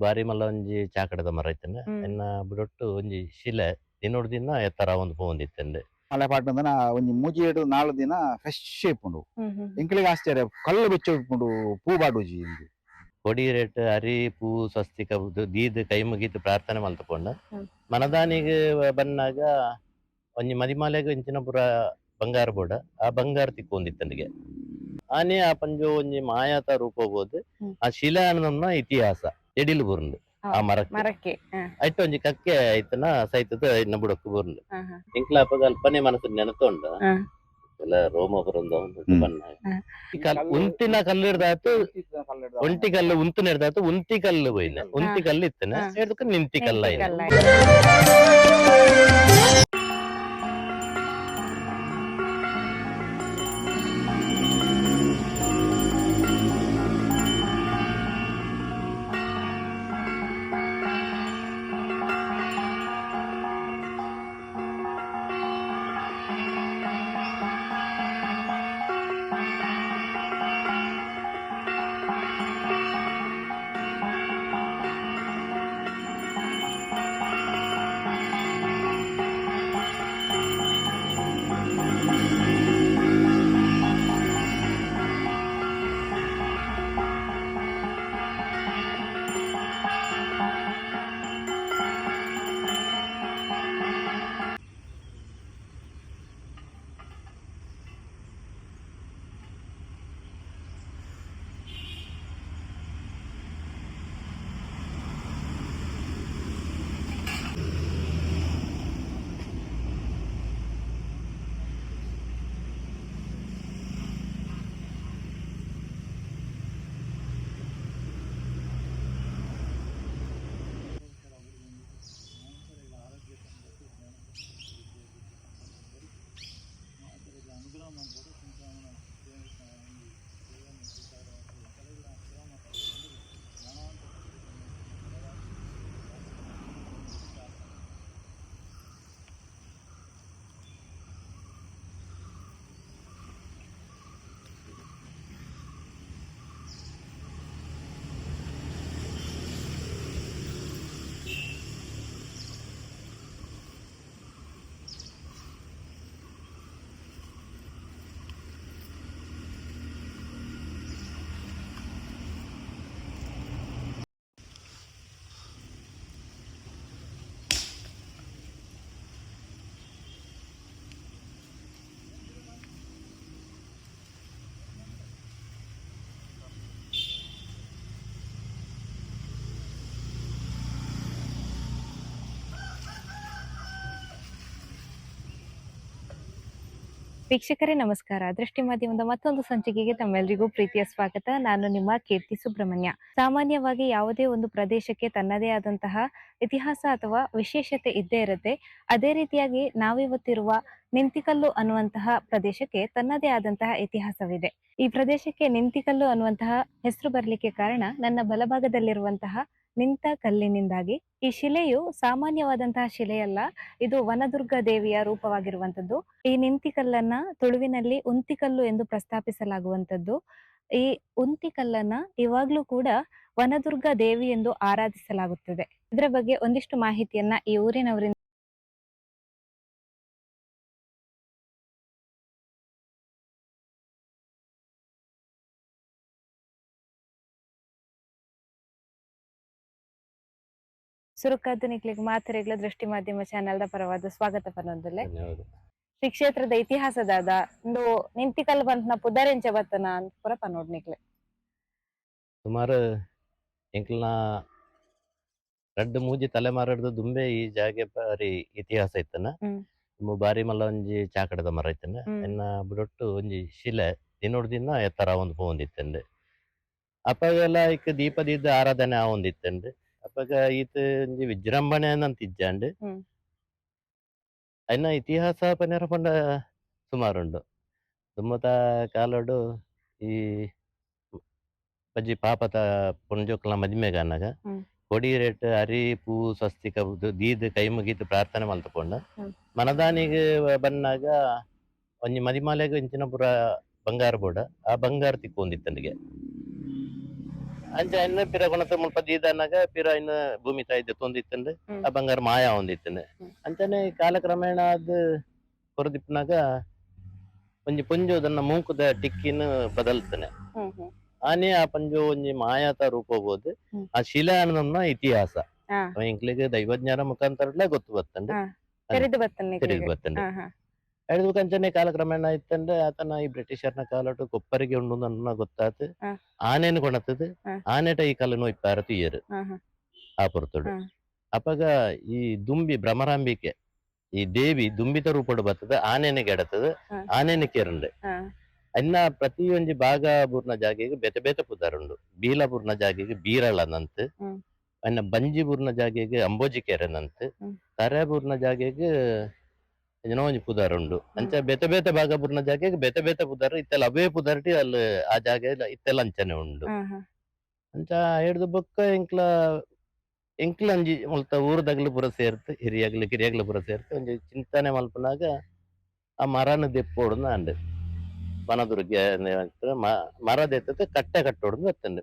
ಬಾರಿ ಮಲ್ಲ ಒಂಜಿ ಚಾಕಡದ ಮರ ಇತ್ತಂಡೆ ಹ್ಮ್. ಎನ್ನ ಬಿಡೊಟ್ಟು ಒಂಜಿ ಶಿಲೆ ದಿನೋಡು ದಿನ ಎತ್ತರ ಒಂದು ಪೋಂದಿತ್ತಂಡೆ ಮಳೆ ಪಾಡ್ನಂದನ ಒಂಜಿ ಮೂಜಿ ಏಡು ನಾಲ್ ದಿನ ಫ್ರೆಶ್ ಇಪ್ಪುಂಡು. ಎಂಕ್ಲೆಗ್ ಆಶ್ಚರ್ಯ ಕಲ್ಲು ಬೆಚ್ಚ ಇಪ್ಪುಂಡು ಪೂ ಬಾಡುಜಿ ಇಂದು. ಕೊಡಿ ರೇಟ್ ಅರಿ ಪೂ ಸ್ವಸ್ತಿಕ ದೀದ್ ಕೈ ಮುಗೀತು ಪ್ರಾರ್ಥನೆ ಮಲ್ತಕೊಂಡ. ಮನದಾನಿಗೆ ಬನ್ನಾಗ ಒಂಜಿ ಮದಿಮಾಲೆಗೆ ಇಂಚಿನ ಪುರ ಬಂಗಾರ ಬೋಡ. ಆ ಬಂಗಾರ ತಿಕ್ಕೊಂದಿತ್ತನಿಗೆ ಆನೆ ಆ ಪಂಜು ಒಂಜಿ ಮಾಯಾತ ರೂಪ ಹೋಗೋದು ಆ ಶಿಲೆ ಅನ್ನೋನ ಇತಿಹಾಸ. ಎಡಿಲು ಬುರುಂಡು ಆ ಮರಕ್ಕೆ ಮರಕ್ಕೆ ಹ, ಐಟ್ ಒಂಜಿ ಕಕ್ಕೆ ಐತನ ಸೈತದ ಇನ್ನ ಬುಡಕ್ಕೆ ಬುರುಂಡು ಹ, ಹ. ಇಂಕ್ಲ ಅಪ್ಪಗ ಅಲ್ಪನೆ ಮನಸ್ಸು ನೆನತೊಂಡ ಹ. ಎಲ್ಲ ರೋಮ ಬರುಂದ ಹ್ಮ್. ಬಣ್ಣ ಈ ಕಲ್- ಉಂತಿನ ಕಲ್ಲು ಹಿಡ್ದಾತು ಒಂಟಿ ಕಲ್ಲು ಉಂತು ನೆಡ್ದಾತು ಉಂತಿ ಕಲ್ಲು ಹೋಯ್ನ ಉಂತಿ ಕಲ್ಲು ಇತ್ತನ ಹಾ. ಹಿಡ್ದಕ್ಕೆ ನಿಂತಿ ಕಲ್ಲ ವೀಕ್ಷಕರೇ, ನಮಸ್ಕಾರ. ದೃಷ್ಟಿ ಮಾಧ್ಯಮದ ಮತ್ತೊಂದು ಸಂಚಿಕೆಗೆ ತಮ್ಮೆಲ್ಲರಿಗೂ ಪ್ರೀತಿಯ ಸ್ವಾಗತ. ನಾನು ನಿಮ್ಮ ಕೀರ್ತಿ ಸುಬ್ರಹ್ಮಣ್ಯ. ಸಾಮಾನ್ಯವಾಗಿ ಯಾವುದೇ ಒಂದು ಪ್ರದೇಶಕ್ಕೆ ತನ್ನದೇ ಆದಂತಹ ಇತಿಹಾಸ ಅಥವಾ ವಿಶೇಷತೆ ಇದ್ದೇ ಇರುತ್ತೆ. ಅದೇ ರೀತಿಯಾಗಿ ನಾವಿವತ್ತಿರುವ ನಿಂತಿಕಲ್ಲು ಅನ್ನುವಂತಹ ಪ್ರದೇಶಕ್ಕೆ ತನ್ನದೇ ಆದಂತಹ ಇತಿಹಾಸವಿದೆ. ಈ ಪ್ರದೇಶಕ್ಕೆ ನಿಂತಿಕಲ್ಲು ಅನ್ನುವಂತಹ ಹೆಸರು ಬರಲಿಕ್ಕೆ ಕಾರಣ ನನ್ನ ಬಲಭಾಗದಲ್ಲಿರುವಂತಹ ನಿಂತ ಕಲ್ಲಿನಿಂದಾಗಿ. ಈ ಶಿಲೆಯು ಸಾಮಾನ್ಯವಾದಂತಹ ಶಿಲೆಯಲ್ಲ. ಇದು ವನದುರ್ಗ ದೇವಿಯ ರೂಪವಾಗಿರುವಂತದ್ದು ಈ ನಿಂತಿಕಲ್ಲನ್ನ ತುಳುವಿನಲ್ಲಿ ಉಂತಿಕಲ್ಲು ಎಂದು ಪ್ರಸ್ತಾಪಿಸಲಾಗುವಂತದ್ದು ಈ ಉಂತಿಕಲ್ಲನ್ನ ಇವಾಗ್ಲೂ ಕೂಡ ವನದುರ್ಗ ದೇವಿ ಎಂದು ಆರಾಧಿಸಲಾಗುತ್ತದೆ. ಇದರ ಬಗ್ಗೆ ಒಂದಿಷ್ಟು ಮಾಹಿತಿಯನ್ನ ಈ ಊರಿನವರಿಂದ ಸುರುಕಾದ ಮಾತ್ರೆಗಳ ದೃಷ್ಟಿ ಮಾಧ್ಯಮ ಚಾನೆಲ್ದ ಪರವಾದ ಸ್ವಾಗತ ಧನ್ಯವಾದ ಶ್ರೀ ಕ್ಷೇತ್ರದ ಇತಿಹಾಸದಾದ ಒಂದು ನಿಂತಿಕಲ್ ಬಂತ್ನ ಪುದರೆಂಚ ಬತ್ತನ ಅಂತ ಪುರ ಪನ್ನೋಡ್ ನಿಕ್ಲೆ ಸುಮಾರು ಎಂಕ್ಲನ ರಡ್ಡ್ ಮೂಜಿ ತಲೆಮಾರಡ್ದು ದುಂಬೆ ಈ ಜಾಗೆ ಬಾರಿ ಇತಿಹಾಸ ಇತ್ತನ. ಬಾರಿ ಮಲ್ಲ ಒಂಜಿ ಚಾಕಡದ ಮರ ಇತ್ತನ. ಇನ್ನ ಎನ್ನ ಬುಡೊಟ್ಟು ಒಂಜಿ ಶಿಲೆ ದಿನೋಡ್ ದಿನ ಎತ್ತರ ಒಂದು ಪೋಂದಿತ್ತಂಡೆ ಅಪ್ಪಗೆಲ್ಲ ಇಕ್ಕ ದೀಪದಿದ್ದ ಆರಾಧನೆ ಆ ಒಂದಿತ್ತಂಡೆ ಈತ ಒಂಜಿ ವಿಜೃಂಭಣೆ ಅಂತಿಜ್ಜಾಂಡ್ ಹ್ಮ್. ಅಯ್ನ ಇತಿಹಾಸ ಪನ್ನೆರ ಪಂಡ ಸುಮಾರುಂಡು ದುಮ್ಮತ ಕಾಲಡು ಈ ಪಜ್ಜಿ ಪಾಪತ ಪುಂಜೋಕ್ಲ ಮದಿಮೆಗ ಅನ್ನಗ ಹ್ಮ್. ಕೊಡಿ ರೇಟ್ ಅರಿ ಪೂ ಸ್ವಸ್ತಿಕ ದೀದ್ ಕೈ ಮುಗೀತು ಪ್ರಾರ್ಥನೆ ಮಲ್ತಕೊಂಡ. ಮನದಾನಿಗೆ ಬನ್ನಾಗ ಒಂಜಿ ಮದಿಮಾಲೆಗ್ ಇಂಚಿನ ಪುರ ಬಂಗಾರ ಬೋಡ ಆ ಬಂಗಾರ ತಿಕ್ಕೊಂದಿತ್ತಂದಿಗೆ ಅಂಚ ಇನ್ನು ಪಿರ ಗುಣತ ಮುಲ್ಪ ದೀದನಾಗ ಪಿರ ಇನ್ನು ಭೂಮಿ ತಾಯಿದ್ದ ತೊಂದಿತ್ತಂದ್ರೆ. ಆ ಬಂಗಾರ ಮಾಯ ಹೊಂದಿತ್ತಂದೆ. ಅಂತಾನೆ ಅಂಚನೆ ಕಾಲಕ್ರಮೇಣ ಅದು ಹೊರದಿಪ್ಪನಾಗ ಒಂಜಿ ಪುಂಜು ಅದನ್ನ ಮೂಕುದ ಟಿಕ್ಕಿನ ಬದಲ್ತಾನೆ. ಆನೆ ಆ ಪಂಜು ಒಂಜಿ ಮಾಯಾತ ರೂಪ ಹೋಗೋದು. ಆ ಶಿಲೆ ಅನ್ನೋದನ್ನ ಇತಿಹಾಸ. ಇಂಕ್ಲಿಗೆ ದೈವಜ್ಞಾನ ಮುಖಾಂತರ ಗೊತ್ತು ಬರ್ತಾನೆ. ತೆರೆದು ಬರ್ತನೆ ತಿರುಗಿ ಅಂಚನೆ ಕಾಲ ಹಾ ಎಡ್ದು ಕಾಲಕ್ರಮೇಣ ಇತ್ತಂದ್ರೆ ಆತನ ಈ ಬ್ರಿಟಿಷರ್ನ ಕಾಲಟು ಕೊಪ್ಪರಿಗೆ ಉಂಡು ಅನ್ನ ಗೊತ್ತಾತು. ಆನೇನು ಆನೆನು ಆನೇಟ ಹ. ಆನೆಟ ಈ ಕಾಲ ನೋಯ್ ಹಾ ಆ ಪುರತುಡು. ಹ. ಅಪಗ ಈ ದುಂಬಿ ಭ್ರಮರಾಂಬಿಕೆ ಈ ದೇವಿ ದುಂಬಿತ ರೂಪಡು ಬರ್ತದ ಆನೆನೆ ಗೆಡತದ ಆನೇನೆ ಆನೆನೆ ಕೆರಂಡು. ಹಾ. ಅನ್ನ ಪ್ರತಿಯೊಂಜಿ ಭಾಗ ಬೂರ್ನ ಜಾಗೆಗೆ ಬೆತ ಬೆತೆ ಪುದಾರುಂಡು ಬೀಲ ಬೂರ್ನ ಜಾಗೆಗೆ ಬೀರಳನಂತ್. ಹ್ಮ್. ಅನ್ನ ಬಂಜಿ ಬೂರ್ನ ಜಾಗೆಗೆ ಅಂಬೋಜಿ ಕೆರೆನಂತ್. ಹ್ಮ್. ತರೆ ಬೂರ್ನ ಜಾಗೆಗೆ ಒಂಜಿ ಪುದಾರುಂಡು ಅಂಚ ಬೆತೆ ಬೆತೆ ಭಾಗ ಬುರ್ನ ಜಾಗೆಗೆ ಬೆತೆ ಬೆತೆ ಪುದರ್ ಇತ್ತೆಲ್ಲ ಅವೇ ಪುದರ್ಟಿ ಅಲ್ಲಿ ಆ ಜಾಗೆ ಇತ್ತೆಲ್ಲ ಅಂಚನೆ ಉಂಡು. ಅಂಚ ಹಿಡ್ದು ಬೊಕ್ಕ ಎಂಕ್ಲ ಎಂಕ್ಲ ಅಂಜಿ ಮುಲ್ತ ಊರದಾಗ್ಲು ಪುರ ಸೇರ್ತು ಹಿರಿಯಾಗ್ಲು ಕಿರಿಯಾಗ್ಲು ಪುರ ಸೇರ್ತು ಒಂಜಿ ಚಿಂತನೆ ಮಲ್ಪನಾಗ ಆ ಮರನ ದೆಪ್ಪೋಡು ಅಂಡ್ ವನದುರ್ಗ ಮರ ದೆತ್ತದ ಕಟ್ಟೆ ಕಟ್ಟೋಡು ಬತ್ತಂಡು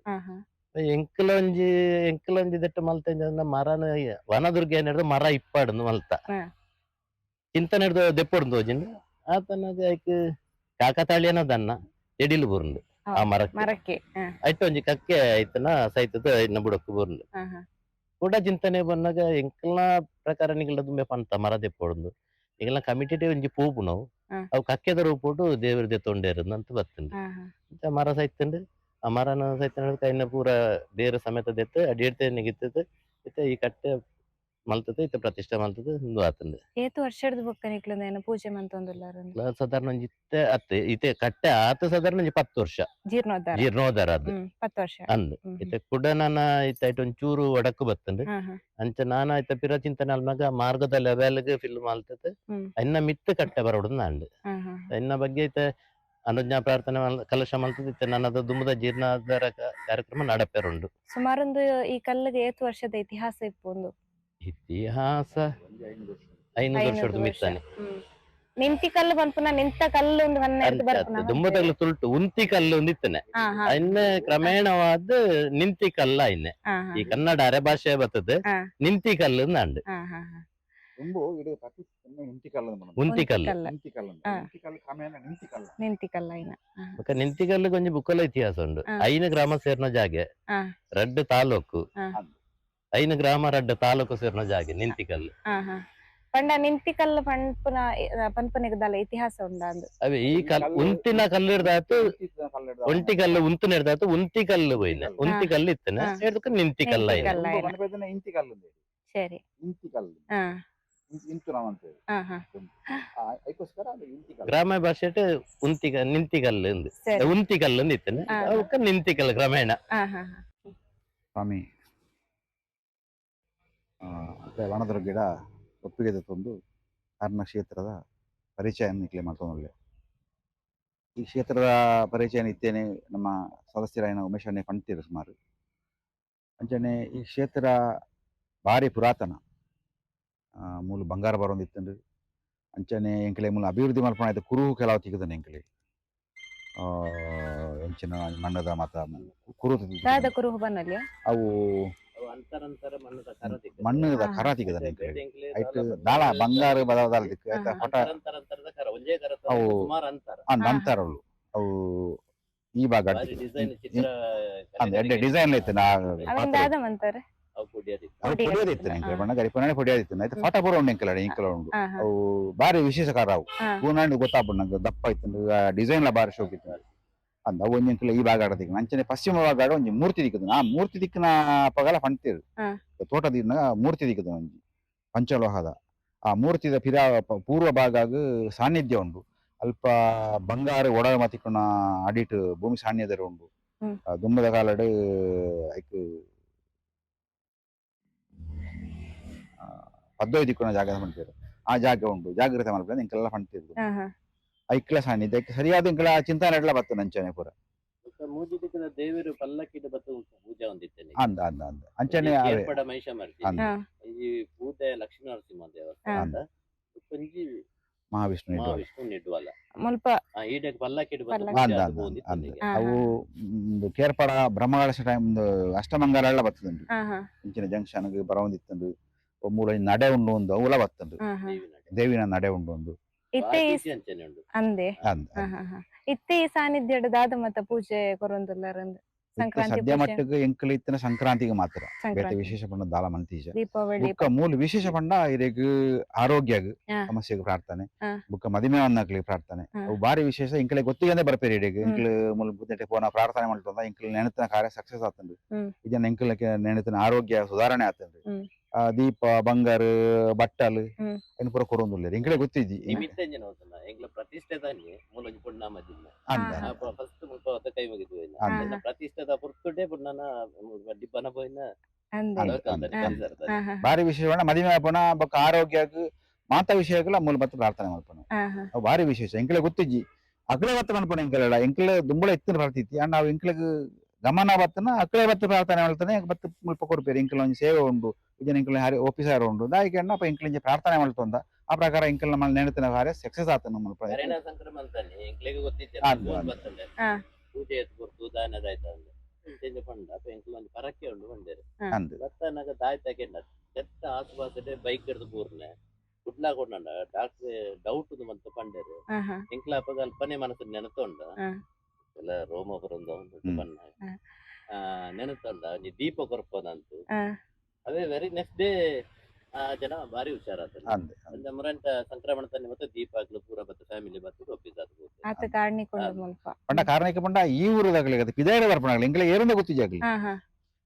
ಎಂಕಲ ಒಂಜಿ ಎಂಕ್ಲ ಒಂಜಿ ದೆಟ್ಟ ಮಲ್ತ ಮರನ ವನದುರ್ಗ ಏನ್ ಹಿಡ್ದು ಮರ ಇಪ್ಪಾಡ್ ಮಲ್ತ. ಹ. ಚಿಂತನೆ ಹಿಡ್ದು ആ ತೋಜಿಂಡು ಆತನಗ ಐಕ್ ಕಾಕತಾಳಿಯನ ದನ್ನ ಎಡಿಲು ಬುರುಂಡು ಆ ಹೌದು. ಮರಕ್ಕೆ. ಮರಕ್ಕೆ ಹಾ. ಐಟ್ ಒಂಜಿ ಕಕ್ಕೆ ಐತನ ಸೈತದ ಇನ್ನ ಬುಡಕ್ಕು ಬುರುಂಡು ಹಾ ಹಾ. ಕೂಡ ಚಿಂತನೆ ಬಂದಾಗ ಎಂಕ್ಲ ಪ್ರಕಾರ ನಿಗಲ ಪಂತ ಮರ ದೆಪ್ಪೊಡು ಈಗಲ ಕಮಿಟೆಡ್ ಒಂಜಿ ಪೂಪು ನಾವು. ಹ. ಅವು ಕಕ್ಕೆದ ರೂಪುಡು ದೇವ್ರ ದೆತ್ತೊಂಡೇರು ಅಂತ ಬತ್ತಂಡು ಹಾ ಹಾ. ಇಂತ ಮರ ಸೈತಂಡು ಆ ಮರನ ಸೈತಂಡ್ ಕೈನ ಪೂರ ದೇವ್ರ ಸಮೇತ ದೆತ್ತು ಅಡಿಯಡ್ತೆ ನಿಗಿತ್ತದು ಇತ್ತೆ ಈ ಕಟ್ಟೆ ಮಲ್ತದೆ ಇತ್ತ ಪ್ರತಿಷ್ಠೆ ಮಲ್ತದೆ ಹಿಂದೂ ಆತಂದೆ. ಏತು ವರ್ಷದ ಬೊಕ್ಕ ನಿಕ್ಲಂದ ಪೂಜೆ ಸಾಧಾರಣ ಒಂಜಿ ಇತ್ತೆ ಅತ್ತೆ ಇತ್ತೆ ಕಟ್ಟೆ ಆತ ಸಾಧಾರಣ ಒಂಜಿ ಪತ್ತು ವರ್ಷ. ಜೀರ್ಣೋದ್ಧಾರ. ಜೀರ್ಣೋದ್ಧಾರ ಅದು ಪತ್ತು ವರ್ಷ. ಅಂದ್. ಇತ್ತೆ ಕುಡ ನಾನ ಇತ್ತ ಐಟ್ ಒಂಚೂರು ಒಡಕು ಬತ್ತಂಡು ಅಂಚ ನಾನ ಇತ್ತ ಪಿರ ಚಿಂತನೆ ಅಲ್ಮಗ ಮಾರ್ಗದ ಲೆವೆಲ್ಗೆ ಫಿಲ್ ಮಾಲ್ತದೆ ಇನ್ನ ಅನ್ನ ಮಿತ್ತು ಕಟ್ಟೆ ಬರೋಡು ನಾಂಡ್. ಇನ್ನ ಬಗ್ಗೆ ಇತ್ತ ಅನುಜ್ಞಾ ಪ್ರಾರ್ಥನೆ ಕಲಶ ಮಲ್ತದೆ ಇತ್ತೆ ನನ್ನದು ದುಮ್ಮದ ಜೀರ್ಣೋದ್ಧಾರ ಕ- ಕಾರ್ಯಕ್ರಮ ನಡಪೆರುಂಡು ಸುಮಾರೊಂದು ಈ ಕಲ್ಲಿಗೆ ಏತು ವರ್ಷದ ಇತಿಹಾಸ ಇಪ್ಪೊಂದು. ಇತಿಹಾಸ. ಐನೂರು ವರ್ಷ ಮಿತ್ತಾನೆ ಹ್ಮ್. ನಿಂತಿ ಕಲ್ಲು ಬಂಪುನ ನಿಂತ ಕಲ್ಲು ಒಂದು ಹನ್ನೆರಡು ಬರ್ಪುನ ತಗಲು ತುಳ್ಟು ಉಂತಿ ಕಲ್ಲು ಒಂದು ಇತ್ತನೆ. ಇನ್ನ ಕ್ರಮೇಣವಾದ ನಿಂತಿ ಕಲ್ಲ ಇನ್ನೆ. ಈ ಕನ್ನಡ ಅರೆ ಭಾಷೆ ಬರ್ತದೆ. ನಿಂತಿ ಕಲ್ಲು ಅಂಡ್ ಹಾ ಹಾ ಹಾ. ತುಂಬು ಇಡೀ ಪ್ರತಿ ನಿಂತಿ ಕಲ್ಲ ಉಂತಿ ಕಲ್ಲು. ಕಲ್ಲ. ನಿಂತಿ ಕಲ್ಲ ಹಾ. ನಿಂತಿ ಕಲ್ಲ ಕ್ರಮೇಣ ನಿಂತಿ ಕಲ್ಲ. ನಿಂತಿ ಕಲ್ಲ ಇನ್ನ. ಹಾ. ಬೊಕ ನಿಂತಿ ಕಲ್ಲು ಕೊಂಚ ಬುಕ್ಕಲ ಇತಿಹಾಸ ಉಂಟು. ಐನ ಗ್ರಾಮ ಸೇರ್ನ ಜಾಗೆ. ರೆಡ್ ರಡ್ಡ್ ತಾಲೂಕು. ಐನ ಗ್ರಾಮ ರಡ್ಡ್ ತಾಲೂಕು ಸೇರಿನ ಜಾಗೆ ನಿಂತಿಕಲ್ ಪಂಡ ನಿಂತಿಕಲ್ ಪಂಪುನ ಪಂಪನೆಗದಲ್ಲ ಇತಿಹಾಸ ಉಂಡ ಅಂದು. ಅವೇ ಈ ಕಲ್ ಉಂತಿನ ಕಲ್ಲು ಹಿಡ್ದಾತು ಒಂಟಿ ಕಲ್ಲು ಉಂತು ಹಿಡ್ದಾತು ಉಂತಿ ಕಲ್ಲು ಬೈನ ಉಂತಿ ಕಲ್ಲು ಇತ್ತನೆ ಹೇಳ್ದಕ್ಕೆ ನಿಂತಿ ಕಲ್ಲ. ಇಂತಿ ಕಲ್ಲು ಸರಿ. ಇಂತಿ ಕಲ್ಲು ಗ್ರಾಮ ಭಾಷೆಟ್ ಉಂತಿ ಕ- ನಿಂತಿ ಕಲ್ಲು ಎಂದು. ಸರಿ. ಉಂತಿ ಕಲ್ಲು ಇತ್ತನೆ. ಅವಕ್ಕ ನಿಂತಿ ಕಲ್ಲು ಕ್ರಮೇಣ. ಹಾ ಹಾ ಹಾ. ಸ್ವಾಮಿ ವನದ್ರ ಗಿಡ ಒಪ್ಪಿಗೆ ತಂದು ಅರ್ನ ಕ್ಷೇತ್ರದ ಪರಿಚಯನ ನಿಕ್ಲೆ ಮಾಡ್ತೊಂದುಲ್ಲೆ ಈ ಕ್ಷೇತ್ರದ ಪರಿಚಯ ಇತ್ತೇನೆ ನಮ್ಮ ಸದಸ್ಯರಾಯನ ಉಮೇಶ್ ಅಣ್ಣೆ ಪಂಡ್ತೀರು ಸುಮಾರು ಅಂಚನೆ ಈ ಕ್ಷೇತ್ರ ಭಾರಿ ಪುರಾತನ. ಮೂಲ ಬಂಗಾರ ಬರೋಂದಿತ್ತಂಡು ಅಂಚನೆ ಎಂಕಲೆ ಮೂಲ ಅಭಿವೃದ್ಧಿ ಮಲ್ಪಣ ಕುರುಹು ಕುರು ಕೆಲವು ತೆಗೆದನೆ ಎಂಕಲೆ. ಆ, ಎಂಚಿನ ಮಣ್ಣದ ಮತ ಕುರು ಕುರುಹು ಅವು ಕರ. ಕರ ತೆಗೆದನೆ ಎಂಕಲೆ ಬೇರೆ ಎಂಕ್ಲೆ ಐಟ್ ದಾಲ ದಾಳ ಬಂಗಾರ ಬದಲಾದ ಹೊಟ ಕರ ಕರ ಅವು ಅಂತರ. ಅವು ಅವು ಈ ಭಾಗ. ಡಿಸೈನ್ ಚಿತ್ರ ಅಂದ್ ಎಡ್ಡೆ ಡಿಸೈನ್ ಐತೆ ನಾ ಅವು. ಅವು ಬಣ್ಣ ಗರಿ ಪುನಾಣೆ ಆಯ್ತು. ಫಟ ಉಂಡು ಇಂಕಲ ಉಂಡು ಅವು ಬಾರಿ ವಿಶೇಷಕಾರ ಅವು. ಹಾ. ಪೂನಾಂಡು ಗೊತ್ತಾಗ್ಬಿಡು ನಂಗೆ ದಪ್ಪ ಇತ್ತು ಡಿಸೈನ್ ಲ ಬಾರಿ ಶೋಕ್ ಇತ್ತು ಅಂದ ಅವು ಒಂಜಿ ಈ ಭಾಗ ಆಡದಿಕ್ಕ ಅಂಚನೆ ಪಶ್ಚಿಮ ಭಾಗ ಆಡ ಒಂಜಿ ಮೂರ್ತಿ ದಿಕ್ಕದು ಆ ಮೂರ್ತಿ ದಿಕ್ಕಿನ ಪಗಲ ಪಂಡ್ತೀರು ಹಾ. ತೋಟದಿನ ಮೂರ್ತಿ ದಿಕ್ಕದು ಒಂಜಿ ಪಂಚಲೋಹದ. ಆ ಮೂರ್ತಿದ ಪಿರಾ ಪ- ಪೂರ್ವ ಭಾಗಗ್ ಸಾನ್ನಿಧ್ಯ ಉಂಡು ಅಲ್ಪ ಬಂಗಾರ ಒಡ ಮತಿಕ್ಕುನ ಅಡಿಟ್ ಭೂಮಿ ಸಾನ್ನಿಧ್ಯ ಉಂಡು ಹ್ಮ್. ಆ ದುಂಬದ ಕಾಲಡ್ ಐಕ್ ಆ, ಪದ್ದೊಯ್ ದಿಕ್ಕುನ ಜಾಗ ಪಂಡ್ತೀರು ಆ ಜಾಗ ಉಂಡು ಜಾಗ್ರತೆ ಮಲ್ಪಂದು ಇಂಕೆಲ್ಲ ಹಾ ಹಾ. ಐಕ್ಲ ಸಾನ್ನಿಧ್ಯ ಇದಕ್ಕೆ ಸರಿಯಾದ ಇಂಕಲ ಚಿಂತನೆ ಎಡ್ಲ ಬತ್ತು ನಂಚನೆ ಪೂರ. ಮತ್ತೆ ಮೂಜಿ ದಿಕ್ಕಿನ ದೇವರು ಪಲ್ಲಕ್ಕಿದ ಬತ್ತು ಪೂಜೆ ಹೊಂದಿತ್ತೇನೆ ಅಂದ ಅಂದ ಅಂದ. ಅಂಚನೆ ಅವೇ. ಏರ್ಪಡ ಮಹಿಷ ಮಾಡ್ತಿ ಈ ಪೂಜೆ ಲಕ್ಷ್ಮೀ ನರಸಿಂಹ ದೇವಸ್ಥಾನ ಒಂಜಿ ಮಹಾವಿಷ್ಣು ಮಹಾವಿಷ್ಣು ನಿಡ್ವಾಲ ಮುಲ್ಪ ಬತ್ತು ಪಲ್ಲಕ್ಕಿಡ್ ಅವು ಕೇರ್ಪಡ ಬ್ರಹ್ಮಗಳ ಟೈಮ್ ಅಷ್ಟಮಂಗಲ ಎಲ್ಲ ಹಾ ಇಂಚಿನ ಜಂಕ್ಷನ್ ಬರವಂದಿತ್ತಂದು ಮೂಲ ನಡೆ ಉಂಡು ಒಂದು ಅವುಲ ಹಾ ದೇವಿನ ನಡೆ ಉಂಡು ಒಂದು. ಇತ್ತೆ ಅಂದೆ. ಇತ್ತೆ ಈ ಸಾನ್ನಿಧ್ಯಡ್ ದಾದ ಮತ್ತ ಪೂಜೆ ಕೊರೊಂದುಲ್ಲಾರಂದ್ ಸಂಕ್ರಾಂತಿ ಸದ್ಯ ಮಟ್ಟಕ್ಕೆ ಎಂಕಲ ಇತ್ತಿನ ಸಂಕ್ರಾಂತಿಗೆ ಮಾತ್ರ. ಬೇತೆ ವಿಶೇಷ ಪಂಡ ದಾಲ ಮಂತೀಜ ದೀಪಾವಳಿ ಬುಕ್ಕ ಮೂಲ ವಿಶೇಷ ಪಂಡ ಇರೆಗ್ ಆರೋಗ್ಯಗ್. ಸಮಸ್ಯೆಗೆ ಪ್ರಾರ್ಥನೆ. ಬುಕ್ಕ ಮದಿಮೆ ಅನ್ನಕ್ಲಿಗೆ ಪ್ರಾರ್ಥನೆ. ಅವು ಬಾರಿ ವಿಶೇಷ. ಇಂಕಲೆ ಗೊತ್ತಿಗೆ ಬರ್ಪೇರಿ ಇಡೆಗ್. ಇಂಕಲ್ ಮೂಲ ಬುದ್ಧಟೆ ಪೋನ ಪ್ರಾರ್ಥನೆ ಮಾಡ್ತಂದ ಇಂಕಲ್ ನೆನತಿನ ಕಾರ್ಯ ಸಕ್ಸಸ್ ಆತನ್ರಿ. ಇದನ್ನ ಇಂಕಲಕ್ಕೆ ನೆನತಿನ ಆರೋಗ್ಯ ಸುಧಾರಣೆ ಆತಂದು ಹ್ಮ್. ಆ ದೀಪ ಬಂಗಾರ ಬಟ್ಟಲು ಹ್ಮ್. ಏನು ಪೂರ ಕೊರೊಂದುಲ್ಲೆರ್ ಎಂಕಡೆ ಗೊತ್ತಿಜ್ಜಿ ನಿಮಿತ್ತಂಜೆ ಹೋತನ ಎಂಗ್ಲ ಪ್ರತಿಷ್ಠೆ ತಾನೆ ಮೂಲ ಪುಣ್ಣಾಮದಿಲ್ಲ ಅಂದ. ಹಾ. ಫಸ್ಟ್ ಮುಲ್ಪ ಹೊತ್ತ ಕೈ ಮುಗಿದು ಅಂದ. ಹಾ. ಪ್ರತಿಷ್ಠೆದ ಪುರ್ತುಡೆ ಪುಣ್ಣನ ಡಿಬ್ಬನ ಪೋಯಿನ ಅಂದೆ. ಅಂದ. ಅದಕ್ಕಂತಾನೆ ಹಾ. ಹಾ ಹಾ. ಬಾರಿ ವಿಶೇಷ ಮದಿಮೆ ಪುನ ಬೊಕ್ಕ ಆರೋಗ್ಯಗ್ ಮಾತ ವಿಷಯ ಮೂಲ ಮತ್ತೆ ಪ್ರಾರ್ಥನೆ ಮಾಡ್ಪಣ ಹಾ ಹಾ. ಅವು ಬಾರಿ ವಿಶೇಷ. ಎಂಕಲೆ ಗೊತ್ತಿಜ್ಜಿ ಅಗ್ಲೇ ಮತ್ತೆ ಮನ್ಪಣ ಎಂಕಲೆಲ್ಲ ಎಂಕಲೆ ದುಂಬಳ ಎತ್ತಿನ ಪ್ರಾರ್ಥಿತಿ ಅಂಡ್ ನಾವು ಎಂಕಲೆಗ್ ಗಮನ ಬತ್ತನ ಅಕ್ಕಳೆ ಬತ್ತು ಪ್ರಾರ್ಥನೆ ಮಾಡ್ತಾನೆ ಬತ್ತು ಮುಲ್ಪ ಕೊಡ್ಪೇರಿ ಇಂಕಲ ಒಂಜಿ ಸೇವೆ ಉಂಡು ಇಜನ ಇಂಕಲ ಹಾರಿ ಆಫೀಸರ್ ಉಂಡು ದಾಯಿಗೆ ಅಣ್ಣ ಅಪ್ಪ ಎಂಕಲಿಂಜಿ ಪ್ರಾರ್ಥನೆ ಮಾಡ್ತೊಂದ ಆ ಪ್ರಕಾರ ಇಂಕಲ್ ನಮ್ಮ ನೆನತಿನ ಕಾರ್ಯ ಸಕ್ಸಸ್ ಆತ ಮುಲ್ಪ ಕರೆನ ಸಂಕ್ರಮ ಅಂತಾನೆ ಎಂಕ್ಲೆಗ್ ಗೊತ್ತಿದ್ದೆ. ಪೂಜೆ ಎತ್ತು ಕೊರ್ತು ದಾನದ ಆಯ್ತಾ ಇಂಚೆಂಜ ಪಂಡ ಅಪ್ಪ ಇಂಕಲ್ ಒಂದು ಪರಕ್ಕೆ ಉಂಡು ಬಂದೇರು ಅಂದ್. ಬತ್ತನಾಗ ದಾಯ್ ತಗೊಂಡ ಚೆತ್ತ ಆಸುಪಾಸಡೆ ಬೈಕ್ ಹಿಡ್ದು ಪೂರ್ನೆ ಕುಡ್ಲಾ ಕೊಂಡ ಡಾಕ್ಟರ್ ಡೌಟ್ ಮಂತ ಪಂಡೇರು ಎಂಕ್ಲ ಅಪ್ಪ ಅಲ್ಪನೆ ಮನಸ್ಸು ನೆನತೊಂಡ. ಎಲ್ಲ ರೋಮ ಬರೊಂದ ಒಂದು ಬಣ್ಣ ಹಾ. ಆ ನೆನತೊಂಡ ನೀ ದೀಪ ಕೊರ್ಪದಂತು. ಅದೇ ವೆರಿ ನೆಕ್ಸ್ಟ್ ಡೇ ಆ ಜನ ಬಾರಿ ಹುಷಾರಾತ ಅಂದ್ ಅಂದ ಮುರಂಟ ಸಂಕ್ರಮಣ ತನ್ನಿ ಮತ್ತೆ ದೀಪ ಆಗ್ಲು ಪೂರ ಬತ್ತ ಫ್ಯಾಮಿಲಿ ಬತ್ತು ಒಪ್ಪಿಸ್ ಆತ ಕಾಡ್ನಿಕೊಂಡ ಮುಲ್ಪ. ಪಂಡ ಕಾರಣಕ್ಕೆ ಪಂಡ ಈ ಊರದಾಗಲಿ ಅದು ಪಿದಾಯಡ ಬರ್ಪಣಾಗಲಿ ಗೊತ್ತಿಜ್ಜಾಗಲಿ ಹಾ ಹಾ.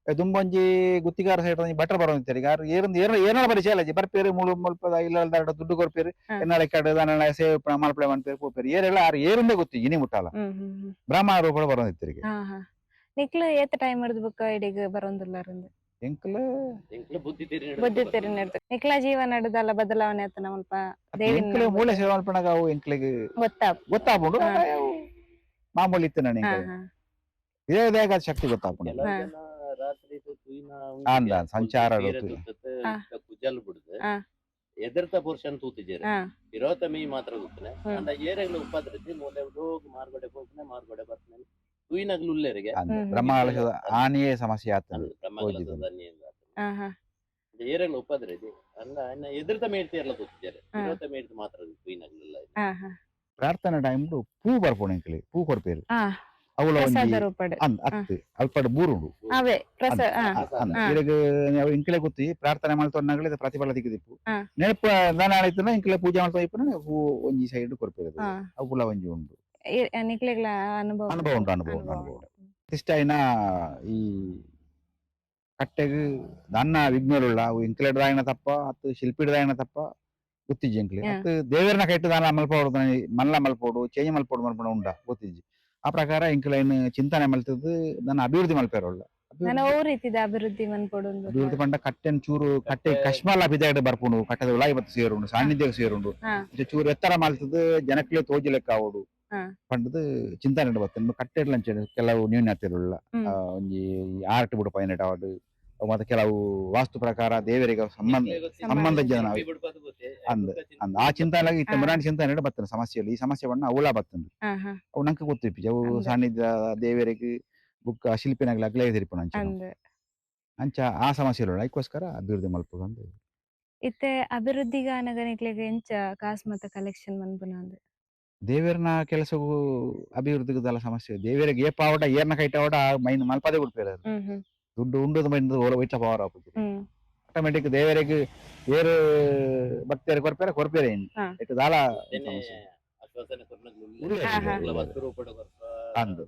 ದುಂಬೊಂಜಿ ಗುತ್ತಿಗಾರ ಸೈಡ್ ಬಟ್ರ ಬರೋಂತಾರೆ ಈಗ ಏರೊಂದು ಏನ ಏನಾಳ ಪರಿಚಯ ಅಲ್ಲ ಬರ್ಪೇರಿ ಮುಳು ಮುಲ್ಪ ಇಲ್ಲ ದುಡ್ಡು ಕೊರ್ಪೇರಿ ಎನ್ನಾಳ ಕಡೆ ದಾನ ಸೇವ್ ಮಲ್ಪಳೆ ಮನ್ಪೇರು ಪೋಪೇರು ಏರೆಲ್ಲ ಆರು ಏರುಂದೇ ಗೊತ್ತಿ ಇನಿ ಮುಟ್ಟಾಲ. ಹ್ಮ್ ಹ್ಮ್ ಹ್ಮ್. ಬ್ರಾಹ್ಮಣರು ಕೂಡ ಹಾ ಹಾ. ನಿಕ್ಲು ಏತ ಟೈಮ್ ಹಿಡ್ದು ಬುಕ್ಕ ಇಡಿಗ್ ಬರೊಂದುಲ್ಲಾರಂದ್ ಎಂಕಲ್? ಬುದ್ಧಿ ತಿರಿ ಬುದ್ಧಿ ತೆರಿ ನಡೆದು. ನಿಕ್ಲ ಜೀವ ನಡೆದಲ್ಲ ಬದಲಾವಣೆ ಆತನ ಮುಲ್ಪ. ದೇವಿನ ಎಂಕಲ್ ಮೂಲೆ ಸೇವೆ ಮಲ್ಪಣಾಗ ಅವು ಎಂಕ್ಲಿಗೆ ಗೊತ್ತಾಪ್ ಗೊತ್ತಾಗ್ಬಿಡು. ಮಾಮೂಲಿ ಇತ್ತು ನನಗೆ. ಇದೇ ದೇಹದ ಶಕ್ತಿ ಗೊತ್ತಾಗ್ಬಿಡು. ಕೆಲವು ಹಾ. ಜನ ರಾತ್ರಿ ತುಯಿನ ಅಂದ, ಸಂಚಾರ. ಹಾ. ಕುಜಲ್ ಬಿಡುದು ಹಾ. ಎದುರ್ತ ಪುರುಷನ್ ಹಾ ಇರೋತ ಮೀ ಮಾತ್ರ ಗೊತ್ತನೆ ಹ್ಮ್. ಅಂದ ಏರೆಗ್ಲು ಉಪದ್ರತಿ ಮೂಲೆ ಹೋಗಿ ಮಾರ್ಗಡೆ ಹೋಗ್ನೆ ಮಾರ್ಗಡೆ ಬರ್ತನೆ ತುಯಿನಗ್ಲು ಉಲ್ಲೇರಿಗೆ ಹ್ಮ್. ಆನೆಯೇ ಸಮಸ್ಯೆ ಆಗ್ತದೆ ಬ್ರಹ್ಮಕಲಸದ ಹೋಗಿದ್ದು. ಅನ್ನಿಯಿಂದ ಹಾ ಹಾ ಏರೆಗ್ಲು ಉಪದ್ರತಿ ಅಂದ ಇನ್ನ ಎದುರ್ತ ಮೇಡ್ತಿ ಎಲ್ಲ ತೂತಿದ್ದಾರೆ ಹಾ. ಇರೋತ ಮೇಡ್ತಿ ಮಾತ್ರ ತುಯಿನಗ್ಲಿಲ್ಲ ಹಾ ಹಾ ಪ್ರಾರ್ಥನೆ ಟೈಮ್ ಪೂ ಬರ್ಪೋಣ ಪೂ ಕೊಡ್ಪೇರು ಹಾ ಅವಳ ಅತ್ತು ಅಲ್ಪಡ್ ಬೂರುಂಡು. ಅವೇ ಇಂಕ್ಲೆ ಗೊತ್ತಿ ಪ್ರಾರ್ಥನೆ ಮಾಡ್ತೊಂಡಾಗಲೇ ಪ್ರತಿಫಲ ದಿಕ್ಕಿದಿಪ್ಪು ಹಾ. ನೆನಪು ದಾನ ಆಯ್ತನ ಇಂಕ್ಲೆ ಪೂಜೆ ಮಾಡ್ತಾ ಇಪ್ಪನ ಹೂ ಒಂಜಿ ಸೈಡ್ ಕೊರ್ಪೇರದು. ಅವು ಅವುಲ ಒಂಜಿ ಉಂಡು ನಿಕ್ಲೆಗ್ಲ ಅನುಭವ ಅನುಭವ ಉಂಟು, ಅನುಭವ ಅನುಭವ ಐನ ಈ ಕಟ್ಟೆಗ್ ದನ್ನ ವಿಘ್ನರುಳ್ಳ ಅವು ಇಂಕ್ಲೆಡ್ ದಾಯನ ತಪ್ಪ ಅತ್ತು ಶಿಲ್ಪಿಡ್ ದಾಯನ ತಪ್ಪ ಗೊತ್ತಿಜ್ಜಿ ಇಂಕ್ಲೆ. ಅತ್ತು ದೇವರನ ಕೈಟ್ ದಾನ ಮಲ್ಪೋಡು ಮಲ್ಲ ಮಲ್ಪೋಡು ಚೇಂಜ್ ಮಲ್ಪೋಡು ಮಲ್ಪಣ ಉಂಡ ಗೊತ್ತಿಜ್ಜಿ. ಆ ಪ್ರಕಾರ ಇಂಕ್ಲೈನ್ ಚಿಂತನೆ ಮಲ್ತದ್ದು ನನ್ನ ಅಭಿವೃದ್ಧಿ ಮಲ್ಪೇರೋಳ್ಳ ನಾನು ರೀತಿದ ಅಭಿವೃದ್ಧಿ ಮನ್ಪೊಡು ಅಭಿವೃದ್ಧಿ ಪಂಡ ಕಟ್ಟೆನ್ ಚೂರು ಕಟ್ಟೆ ಕಶ್ಮಲ ಬಿದ್ದಾಡ ಬರ್ಪುಂಡು. ಕಟ್ಟದ ಉಳಾಯಿ ಬತ್ತು ಸೇರುಂಡು ಸಾನ್ನಿಧ್ಯ ಸೇರುಂಡು. ಚೂರು ಎತ್ತರ ಮಲ್ತದ್ದು ಜನಕ್ಲೆ ತೋಜಿ ಲೆಕ್ಕ ಆವೋಡು. ಪಂಡದು ಚಿಂತನೆ ಬರ್ತೇನೆ ಕಟ್ಟೆಡ್ಲ ಅಂಚೆ ಕೆಲವು. ಆ, ಒಂಜಿ ಆರ್ಟ್ ಬಿಡು ಪೈನಟ್ ಆವಡು. ಮತ್ತೆ ಕೆಲವು ವಾಸ್ತು ಪ್ರಕಾರ ದೇವರಿಗೆ ಸಂಬಂಧ ಸಂಬಂಧ ಜನ ಅಂದ್- ಅಂದ್ ಆ ಚಿಂತನೆ ಇತ್ತ. ಮರಾಣಿ ಚಿಂತನೆ ಬರ್ತದೆ ಸಮಸ್ಯೆಯಲ್ಲಿ ಈ ಸಮಸ್ಯೆ ಬಣ್ಣ ಅವಳ ಹಾ ಅವು ನಂಗೆ ಗೊತ್ತಿಪ್ಪಿ ಅವು ಅಂದ್. ಸಾನ್ನಿಧ್ಯ ದೇವರಿಗೆ ಬುಕ್ಕ ಶಿಲ್ಪಿನಾಗ್ಲಿ ಅಗ್ಲೇ ತಿರುಪಣ ಅಂಚೆ ಆ ಸಮಸ್ಯೆ ಇರೋಲ್ಲ ಅದಕ್ಕೋಸ್ಕರ ಅಭಿವೃದ್ಧಿ ಮಲ್ಪದು ಅಂತ ಇತ್ತೆ ಅಭಿವೃದ್ಧಿ ಗಾನಗನಿಕ್ಲೆಗ್ ಎಂಚ ಕಾಸ್ ಮತ್ತ ಕಲೆಕ್ಷನ್ ಮನ್ಪುನ ಅಂದ್. ದೇವರನ ಕೆಲಸವು ಅಭಿವೃದ್ಧಿಗದಲ್ಲ ಸಮಸ್ಯೆ. ದೇವರಿಗೆ ಏ ಪಾವಡ ಏರ್ನ ಕೈಟಾವಡ ಮೈನ್ ಮಲ್ಪದೆ ಬಿಡ್ಪೇರ ದುಡ್ಡು ಉಂಡದ ಮೈನ್ ಓಲ ವೈಟ ಪವರ್ ಆಪುಜಿ ಆಟೋಮೆಟಿಕ್ ದೇವರಿಗೆ ಏರು ಭಕ್ತಿಯರು ಕೊರಪೇರ. ವಸ್ತು ರೂಪಡ್ ಕೊರ್ಪ ಅಂದು.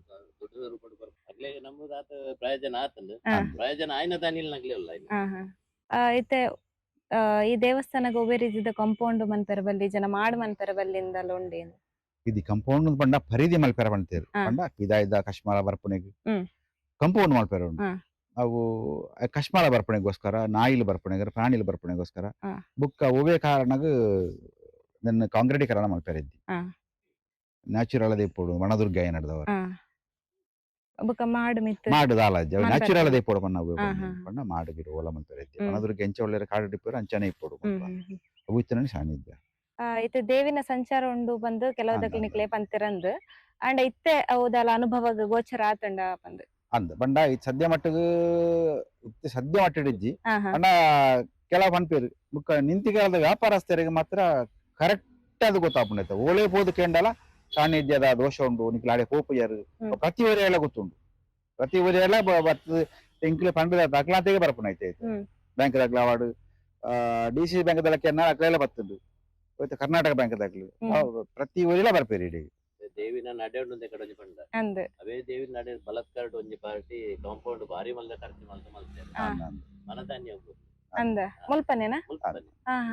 ಪ್ರಯೋಜನ ಆತಂದು. ಪ್ರಯೋಜನ ಆಯ್ನ ದಾನಿಲ್ ನಗ್ಲೇ ಇಲ್ಲ ಇನ್ನು. ಹಾ ಹಾ ಆ, ಇತ್ತೆ ಆ, ಈ ದೇವಸ್ಥಾನ ಒಬ್ಬೆ ರೀತಿದ ಕಾಂಪೌಂಡ್ ಮನ್ಪೆರ ಬಲ್ಲಿ ಜನ ಮಾಡ್ ಮನ್ಪೆರ ಬಲ್ಲಿಂದ ಉಂಡಿ ಇದು ಕಂಪೌಂಡ್ ಪಂಡ ಪರಿಧಿ ಮಲ್ಪೇರ ಬಂತೇರು. ಪಂಡ ಇದಾಯ್ದ ಕಶ್ಮಾಲ ಬರ್ಪಣೆಗೆ ಹ್ಮ್. ಕಂಪೌಂಡ್ ಮಲ್ಪೇರ. ಅವು ಕಶ್ಮಾಳ ಬರ್ಪಣೆಗೋಸ್ಕರ ನಾಯಿಲ್ ಬರ್ಪಣೆಗರ ಪ್ರಾಣಿಲ್ ಬರ್ಪಣೆಗೋಸ್ಕರ ಹಾ. ಬುಕ್ಕ ಒವೇ ಕಾರಣಗ್ ನನ್ನ ಕಾಂಕ್ರೀಟೀಕರಣ ಮಾಡ್ತಾರೆ ಇದ್ದಿ. ಹಾ. ನ್ಯಾಚುರಲ್ ಅದೇ ಇಪ್ಪೋಡು ವನದುರ್ಗ ಏನಡ್ದವ ಹಾ ಬೊಕ ಮಾಡು ಮಿತ್ ಮಾಡು ಅಲ್ಲ ಮಲ್ಪೆರ. ನ್ಯಾಚುರಲ್ ಇಪ್ಪೋಡು ಪನ್ನ ಹಾ, ಹಾ. ಪಂಡ ಮಾಡು ಬಿಡು ಓಲ ಮಲ್ಪೇರ ಇದ್ದಿ. ಹ್ಮ್. ಎಂಚ ಒಳ್ಳೆ ಕಾಡು ಇಪ್ಪೇರು ಅಂಚನೆ ಇಪ್ಪೋಡು ಹ್ಮ್ ಹ್ಮ್ ಹ್ಮ್. ಅವು ಇತ್ತನೇ ಸಾನ್ನಿಧ್ಯ. ಆ, ಇತ್ತೆ ದೇವಿನ ಸಂಚಾರ ಉಂಡು ಬಂದು ಕೆಲವದಕ್ಲು ನಿಕ್ಲೆ ಪಂತಿರಂದು. ಅಂಡ ಇತ್ತೆ ಅವುದಲ ಅನುಭವ ಗೋಚರ ಆತಂಡ ಪಂದ್ ಅಂದ್. ಬಂಡ ಈ ಸದ್ಯ ಮಟ್ಟಿಗೆ ಇತ್ತೆ ಸದ್ಯ ಮಟ್ಟಿಡಿಜ್ಜಿ ಅಣ್ಣ ಅಂಡ ಕೆಲವು ಪನ್ಪೇರು ಬುಕ್ಕ ನಿಂತಿಗಾಲದ ವ್ಯಾಪಾರಸ್ಥರಿಗೆ ಮಾತ್ರ ಕರೆಕ್ಟ್ ಅದು ಗೊತ್ತಾಪುಂಡೈತೆ ಓಳೆ ಪೋದು ಕೇಂಡಲ ಸಾನ್ನಿಧ್ಯದ ದೋಷ ಉಂಡು ನಿಕ್ಲಾಡೆ ಹೋಪು ಯಾರು ಪ್ರತಿ ಊರಿ ಎಲ್ಲ ಗೊತ್ತುಂಡು ಪ್ರತಿ ಊರಿ ಎಲ್ಲ ಬರ್ತದೆ ಎಂಕ್ಲೆ ಪಂಡದ ದಾಖಲಾತಿಗೆ ಬರ್ಪುನೈತೆ. ಬ್ಯಾಂಕ್ ದಾಗ್ಲ ಅವಾರ್ಡ್ ಡಿ ಸಿ ಬ್ಯಾಂಕ್ ದಳಕ್ಕೆ ಅಕ್ಲೆಲ್ಲ ಬರ್ತದ್ದು ಹೋಯ್ತು ಕರ್ನಾಟಕ ಬ್ಯಾಂಕ್ ದಾಖಲೆ. ಪ್ರತಿ ಊರೆಲ್ಲ ಬರ್ಪೇರಿ ಇಡೀ. ದೇವಿನ ನಡೆ ಉಂಡು ಕಡೆ ಒಂಜಿ ಪಂಡ. ಅಂದ್. ಅವೇ ದೇವಿನ ನಡೆ ಬಲತ್ಕಾರ್ಡ್ ಒಂಜಿ ಪಾರ್ಟಿ ಕಾಂಪೌಂಡ್ ಭಾರಿ ಮಲ್ದ ಖರ್ಚು ಮಲ್ತ. ಮಲ್ತೇವೆ ಹಾ. ಮನಧಾನ್ಯ. ಅಂದ. ಮುಲ್ಪನೇನ?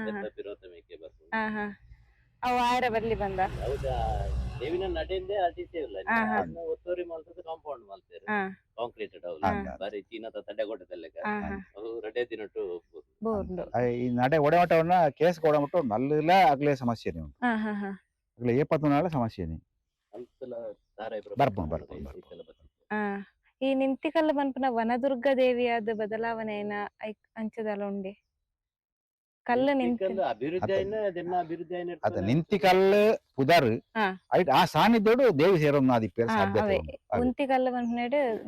ಬೆತ್ತ ಪಿರೋತಮೆಗೆ ಬರ್ಬೋದು. ಹಾ ಹಾ. ಅವು ಬರ್ಲಿ ಬಂದ. ಹೌದಾ? ದೇವಿನ ನಡೆಯಿಂದೇ ಅಟಿಸೇ ಇಲ್ಲ. ಒತ್ತುವರಿ ಮಾಡ್ತದೆ ಕಾಂಪೌಂಡ್ ಮಲ್ತೇವೆ ಕಾಂಕ್ರೀಟ್ ಕಾಂಕ್ರೀಟೆಡ್ ಅವು ಹಾ. ಬಾರಿ ಚೀನಾದ ತಡೆ ಕೊಟ್ಟದಲ್ಲ ರಡೆ ಹಾ. ಅವು ರೆಡೆ ದಿನಟ್ಟು ಈ ನಡೆ ಒಡೆಮಟ್ಟವನ್ನ ಕೇಸ್ ಕೊಡಮಟ್ಟು ನಲ್ಲ ಆಗ್ಲೇ ಸಮಸ್ಯೆನೆ ಉಂಟು. ಹಾ ಹಾ. ಸಮಸ್ಯೆ ಆಗ್ಲೇ ಏಪತ್ತು ನಾಳೆ ಸಮಸ್ಯೆನೆ. ಬರ್ಪುಂಡು, ಬರ್ಪುಂಡು, ಬರ್ಪುಂಡು. ಬರ್ಪುಂಡು. ಆ ಈ ನಿಂತಿಕಲ್ಲು ಬನ್ಪುನ ವನದುರ್ಗ ದೇವಿಯಾದ ಬದಲಾವಣೆನ ಐಕ್ ಅಂಚದಲ ಉಂಡೆ ಕಲ್ಲ ನಿಂತಿ ಕಲ್ಲು ಅಭಿವೃದ್ಧಿ ಅದ ನಿಂತಿ ಕಲ್ಲು ಪುದರ್ ಹಾ. ಐಟ್ ಆ ಸಾನಿಧ್ಯಡು ದೇವಿ ಸೇರೋದು ಹಾ, ಸಾಧ್ಯತೆ ಅವೇ. ಅದು.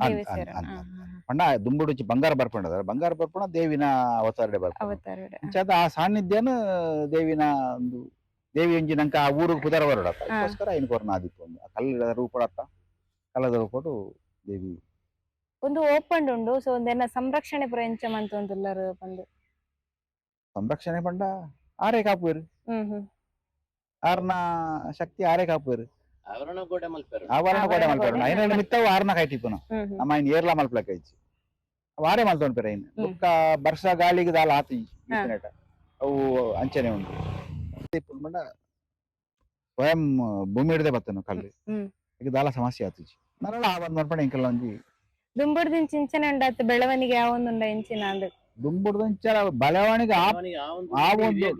ಅನ್- ಸೇರ ಅನ್- ಹಾ, ಅನ್- ಹಾ. ಪಂಡ ದುಂಬುಡುಚಿ ಬಂಗಾರ ಬರ್ಪುಂಡದ ಬಂಗಾರ ಬರ್ಪಣ ದೇವಿನ ಅವತಾರಡೆ ಬರ್ಪಣ ಅವತಾರ ಅಂಚಾದ ಆ ಸಾನ್ನಿಧ್ಯನ ದೇವಿನ ಒಂದು ದೇವಿ ಒಂಜಿ ನಂಕ ಆ ಊರಿಗೆ ಪುದರ ಬರೋಡ ಅದಕ್ಕೋಸ್ಕರ ಐನ್ ಕೊರ್ನ ಆದಿಪ್ಪು ಒಂದು. ಆ ಕಲ್ಲದ ರೂಪಡತ್ತ ಕಲ್ಲದ ರೂಪಡು ದೇವಿ. ಒಂದು ಓಪನ್ ಉಂಡು. ಸೊ ಒಂದೆನ್ನ ಸಂರಕ್ಷಣೆ ಪುರ ಎಂಚ ಮಂತೊಂದುಲ್ಲರು ಬಂದು. ಸಂರಕ್ಷಣೆ ಪಂಡ ಆರೇ ಕಾಪುವೆರ್. ಆರ್ನ ಶಕ್ತಿ ಆರೇ ಕಾಪುವೆರ್. ಆವರಣ ಗೋಡೆ ಮಲ್ಪರು. ಆವರಣ ಗೋಡೆ ಮಲ್ಪರು. ಐನ ಮಿತ್ತವು ಆರ್ನ ಹ್ಮ್ ನಮ್ಮ ಐನ್ ಏರ್ಲ ಮಲ್ಪಲಕ ಇಚ್ಚಿ ವಾರೆ ಮಲ್ತೊಂಡ್ಪೆರ ಐನ್ ಹ್ಮ್. ಬೊಕ್ಕ ಬರ್ಷ ಗಾಳಿಗೆ ದಾಲ ಆತಿ ಅವು ಅಂಚನೆ ಉಂಟು. ಇಪ್ಪುನ್ ಪಂಡ ಸ್ವಯಂ ಭೂಮಿ ಹಿಡ್ದೆ ಬತ್ತನು ಕಲ್ಲು. ಹ್ಮ್. ಈಗ ದಾಲ ಸಮಸ್ಯೆ ಆತು ಮರಳ ಆ ಬಂದ್ ಮಲ್ಪಂಡ ಇಂಕಲ್ಲ ಒಂಜಿ. ದುಂಬುಡ್ದಿನ್ ಚಿಂಚನೆ ಉಂಡಾತ್ ಬೆಳವಣಿಗೆ ಯಾವೊಂದುಂಡ ಇಂಚಿನ ಅಂದ್ ಬಲವಣಿಗೆ ಆ ಬೆಳವಣಿಗೆ ಆ ಒಂದು ಆ ಒಂದು-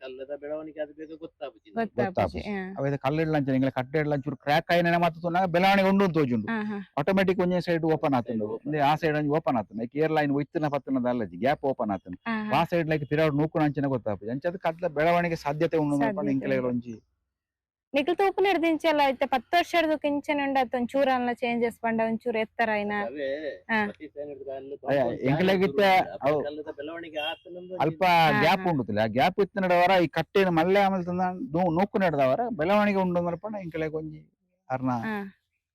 ಕಲ್ಲದ ಬೆಳವಣಿಗೆ ಅದು ಬೇಗ ಗೊತ್ತಾಗುದಿಲ್ಲ ಗೊತ್ತಾಪುಜಿ ಗೊತ್ತಾಪುಜಿ. ಹಾ. ಅವೇದ ಕಲ್ಲಿಡ್ಲಂಚ ಇಂಗ್ಲ ಕಟ್ಟೆಡ್ಲಂಚೂರು ಕ್ರ್ಯಾಕ್ ಆಯ್ನ ಮಾತು ಬೆಳವಣಿಗೆ ಉಂಡು ತೋಜುಂಡು. ಹಾ ಹಾ. ಆಟೋಮೆಟಿಕ್ ಒಂಜೇ ಸೈಡ್ ಓಪನ್ ಆತುಂಡು. ಆ ಸೈಡ್ ಒಂಜಿ ಓಪನ್ ಆತುಂಡು ಲೈಕ್ ಏರ್ ಲೈನ್ ಒಯ್ತಿನ ಪತ್ತನದ ಅಲ್ಲಜಿ ಗ್ಯಾಪ್ ಓಪನ್ ಆತನ ಆ ಸೈಡ್ ಲೈಕ್ ತಿರಾಡ್ ನೂಕುನ ಅಂಚನೆ ಗೊತ್ತಾಪು ಅಂಚದ ಕಟ್ಲ ಬೆಳವಣಿಗೆ ಸಾಧ್ಯತೆ ಉಂಡು ಮಲ್ಪಂಡ ಒಂಜಿ ನಿಖಿಲ್ ತೂಪು ನಡೆದಿಂಚಲ್ಲ ಐತೆ ಪತ್ತು ವರ್ಷದ ಕಿಂಚನೆ ಉಂಡಾತ್ ಒಂಚೂರ ಅಲ್ಲ ಚೇಂಜಸ್ ಪಂಡ ಒಂಚೂರು ಎತ್ತರ ಐನ ಅವೇ ಹಾ. ಪ್ರತಿ ಸೈನಿಕ ಕಲ್ಲು ಅಯ್ಯ, compound ಎಂಕ್ಲೆಗಿತ್ತ ಜಾಗ ಶುರು ಅವು- ಕಲ್ಲದ ಬೆಳವಣಿಗೆ ಆತನೊಂದು ಅಲ್ಪ ಹಾ, ಗ್ಯಾಪ್ ಹಾ. ಉಂಡುತ್ತಿಲ್ಲ ಆ ಗ್ಯಾಪ್ ಇತ್ತು ನಡವರ ಈ ಕಟ್ಟೆನ ಮಲ್ಲೆ ಆಮೇಲೆ ತಂದ ನೂಕು ನಡೆದವರ ಬೆಳವಣಿಗೆ ಉಂಡು ಮಲ್ಪಂಡ ಇಂಕಲೆಗ್ ಒಂಜಿ ಅರ್ನ ಹಾ.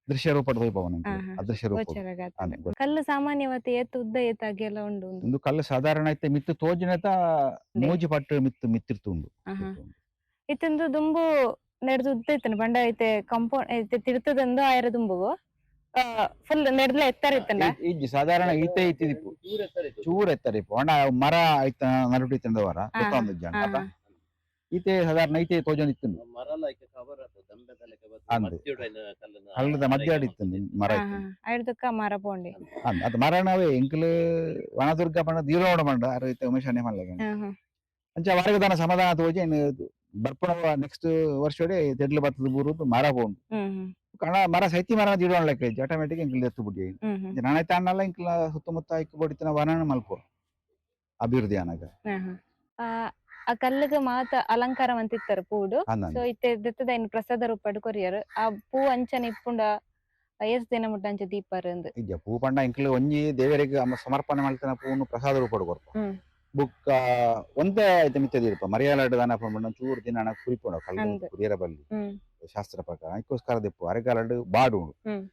ದೃಶ್ಯ ರೂಪಡ್ ಹೋಯ್ಪವನ ಹಾ, ಹಾ. ಅದೃಶ್ಯ ರೂಪ ಗೋಚರಗಾತ ಅಂದ್ ಗೊತ್ತ. ಕಲ್ಲು ಸಾಮಾನ್ಯವತೆ ಎತ್ತು ಉದ್ದ ಎತ್ತಾಗಿ ಎಲ್ಲ ಉಂಡು ಒಂದು ಒಂದು ಕಲ್ಲು ಸಾಧಾರಣ ಐತೆ ಮಿತ್ತು ತೋಜಿನತ ಮೂಜಿ ಪಟ್ಟು ಮಿತ್ತು ಮಿತ್ತಿರ್ತುಂಡು ಆಹಾ. ಇತ್ತಂದು ದುಂಬು ನೆಡ್ದು ಉದ್ದ ಇತ್ತನ ಬಂಡ ಐತೆ ಕಂಪೌಂಡ್ ಐತೆ ತಿರ್ತದಂದು ಆಯರ ದುಂಬುಗು. ಫುಲ್ ನೆಡ್ಲ ಎತ್ತರ ಇತ್ತಂಡ ಈ- ಇಜ್ಜಿ ಸಾಧಾರಣ ಈತೆ ಇತ್ತಿದಿಪ್ಪು ಚೂರ್ ಎತ್ತರ ಇಪ್ಪು ಅಣ್ಣ ಮರ ಐತ ನರುಟಿ ತಿಂದವರ ಗೊತ್ತೊಂದು ಜನ. ಈತೆ ಸಾಧಾರಣ ಐತೆ ತೋಜೊಂದು ಇತ್ತು. ಅಲ್ಲದ. ಮಧ್ಯೊಡು ಮರ ಇತ್ತು ಹಾ ಆಯ್ದಕ್ಕ ಮರ ಪೋಂಡಿ. ಅಂದ್. ಮರಣವೇ ಎಂಕ್ಲು ವನದುರ್ಗ ಪಂಡ ದೀರೋಡ ಪಂಡ ಅರ ಐತೆ ಉಮೇಶ್ ಅಣ್ಣೆ ಮಲ್ಲಗೆ. ಅಂಚ ವಾರಗದಾನ ಸಮಾಧಾನ ತೋಜಿ ಬರ್ಪಣ ನೆಕ್ಸ್ಟ್ ವರ್ಷ ತೆಡ್ಲು ಬತ್ತದ ಬೂರುದು ಮರ ಹ್ಮ್ ಕಣ ಮರ ಸೈತಿ ಮರ ದೀರೋಣ ಲೆಕ್ಕ ಇಜ್ಜಿ ಆಟೋಮೆಟಿಕ್ ಎಂಕ್ಲು ಎತ್ತು ಬಿಡಿ ಹ್ಮ್ ತಾನಲ್ಲ ಇಂಕ್ಲ ಸುತ್ತಮುತ್ತ ಇಕ್ಕು ಬಡಿತನ ವನನ ಮಲ್ಪು ಅಭಿವೃದ್ಧಿ ಅನಾಗ ಆ, ಕಲ್ಲಿಗೆ ಮಾತ ಅಲಂಕಾರ ಅಂತಿತ್ತಾರೆ ಪೂಡು. ಸೊ ಇತ್ತೆ ದೆತ್ತದ ಇನ್ ಪ್ರಸಾದ ರೂಪಡ್ ಕೊರಿಯರ್ ಆ ಪೂ ಅಂಚನ ಇಪ್ಪುಂಡ ಎಸ್ ದಿನ ಮುಟ್ಟ ಅಂಚ ದೀಪರ್ ಅಂದ್ ಪೂ ಪಂಡ ಇಂಕ್ಲು ಒಂಜಿ ದೇವರಿಗೆ ಸಮರ್ಪಣೆ ಮಾಡ್ತಾನ ಪೂನು ಪ್ರಸಾದ ರೂಪ ಕೊರ್ಪ ಹ್ಮ್. ಬುಕ್ಕ ಒಂದೇ ಐತೆ ಮಿತ್ತದ ಮರಿಯಾಲಡ್ ಮರಿಯಾಲಾಡು ದಾನ ಪಂಡ ಚೂರು ದಿನ ಕಲ್ಲು ಕುರಿಯರ ಬಲ್ಲಿ. ಶಾಸ್ತ್ರ ಪ್ರಕಾರ ಅದಕ್ಕೋಸ್ಕರ ದಿಪ್ಪು ಅರೆಗಾಲಡು ಬಾಡು.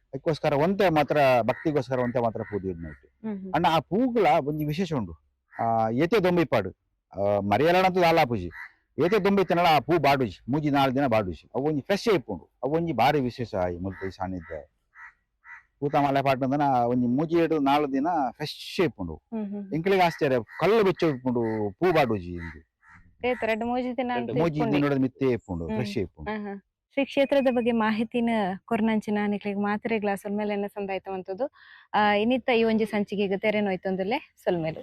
ಅದಕ್ಕೋಸ್ಕರ ಒಂತೆ ಮಾತ್ರ ಭಕ್ತಿಗೋಸ್ಕರ ಒಂತೆ ಮಾತ್ರ ಪೂಜೆ ಇಡ್ ನೈಟ್ ಹ್ಮ್ ಹ್ಮ್. ಅಣ್ಣ ಆ ಪೂಗಳ ಒಂದು ವಿಶೇಷ ಉಂಡು ಆ ಏತೆ ದೊಂಬಿಪಾಡು ಅಂತ ದಾಲ ಪೂಜಿ. ಏತೆ ದೊಂಬಿತ್ತನಳ ಆ ಪೂ ಬಾಡುಜಿ ಮೂಜಿ ನಾಲ್ಕು ದಿನ ಬಾಡುಜಿ ಅವು ಒಂಜಿ ಫ್ರೆಶ್ ಇಪ್ಪುಂಡು ಅವು ಒಂದು ಬಾರಿ ವಿಶೇಷ ಈ ಮುಲ್ಪ ಈ ಸಾನ್ನಿಧ್ಯ. ಪೂತ ಮಲೆ ಅಂದ್ರೆ ಒಂಜಿ ಮೂಜಿ ಏಡು ನಾಲ್ಕು ದಿನ ಫ್ರೆಶ್ ಇಪ್ಪುಂಡು. ಎಂಕ್ಲಿಗೆ ಆಶ್ಚರ್ಯ ಕಲ್ಲು ಬೆಚ್ಚ ಇಪ್ಪುಂಡು ಪೂ ಬಾಡುಜಿ ಎರಡು ಮೂಜಿ ದಿನ ಮೂಜಿ. ದಿನ ಮಿತ್ತೆ ಇಪ್ಪುಂಡು ಫ್ರೆಶ್ ಇಪ್ಪುಂಡು. ಶ್ರೀ ಕ್ಷೇತ್ರದ ಬಗ್ಗೆ ಮಾಹಿತಿನ ಕೊರ್ನಂಚಿನ ನಿಕ್ಲಿಗೆ ಮಾತ್ರೆ ಗ್ಲಾಸ್ ಮೇಲೆ ಸಂದಾಯ್ತವಂತದ್ದು ಆ ಇನ್ನಿತ್ತ ಈ ಒಂಜಿ ಸಂಚಿಗೆ ತೆರೆ ನೋಯ್ತಂದಲ್ಲೇ ಸೊಲ್ಮೇಲು.